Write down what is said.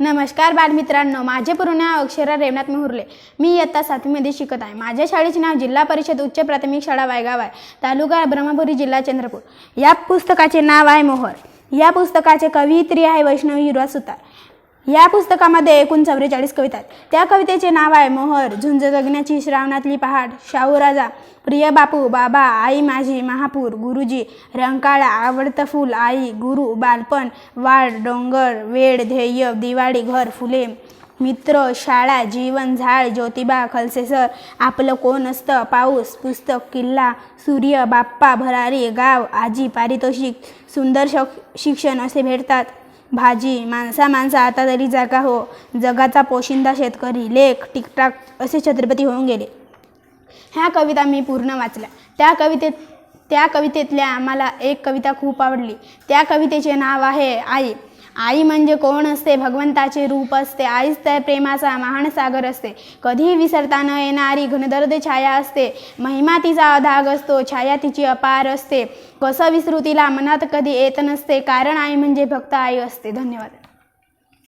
नमस्कार बालमित्रांनो माझे पूर्ण नाव अक्षरा रेवनाथ मोहुर्ले. मी इयत्ता सातवीमध्ये शिकत आहे. माझ्या शाळेचे नाव जिल्हा परिषद उच्च प्राथमिक शाळा वायगाव आहे तालुका ब्रह्मपुरी जिल्हा चंद्रपूर. या पुस्तकाचे नाव आहे मोहर. या पुस्तकाचे कवयित्री आहे वैष्णवी युवा सुतार या पुस्तकामध्ये एकूण चौवेचाळीस कविता आहेत. त्या कवितेचे नाव आहे मोहर झुंज जगण्याची श्रावणातली पहाट शाहू राजा प्रिय बापू बाबा आई माझी महापूर गुरुजी रंकाळा आवडतं फूल आई गुरु बालपण वाढ डोंगर वेळ ध्येय दिवाळी घर फुले मित्र शाळा जीवन झाड ज्योतिबा खलसेसर आपलं कोण असतं? पाऊस पुस्तक किल्ला सूर्य बाप्पा भरारी गाव आजी पारितोषिक सुंदर शक शिक्षण असे भेटतात. भाजी माणसा माणसा आता तरी जागा हो. जगाचा पोशिंदा शेतकरी लेख टिकटाक असे छत्रपती होऊन गेले. ह्या कविता मी पूर्ण वाचल्या. त्या कवितेत त्या कवितेतल्या आम्हाला एक कविता खूप आवडली. त्या कवितेचे नाव आहे आई. आई म्हणजे कोण असते? भगवंताचे रूप असते. आईच त्या प्रेमाचा महान सागर असते. कधीही विसरता न येणारी घनदर्द छाया असते. महिमा तिचा अधाग असतो. छाया तिची अपार असते. कसं विसरू तिला? मनात कधी येत नसते. कारण आई म्हणजे भक्त आई असते. धन्यवाद.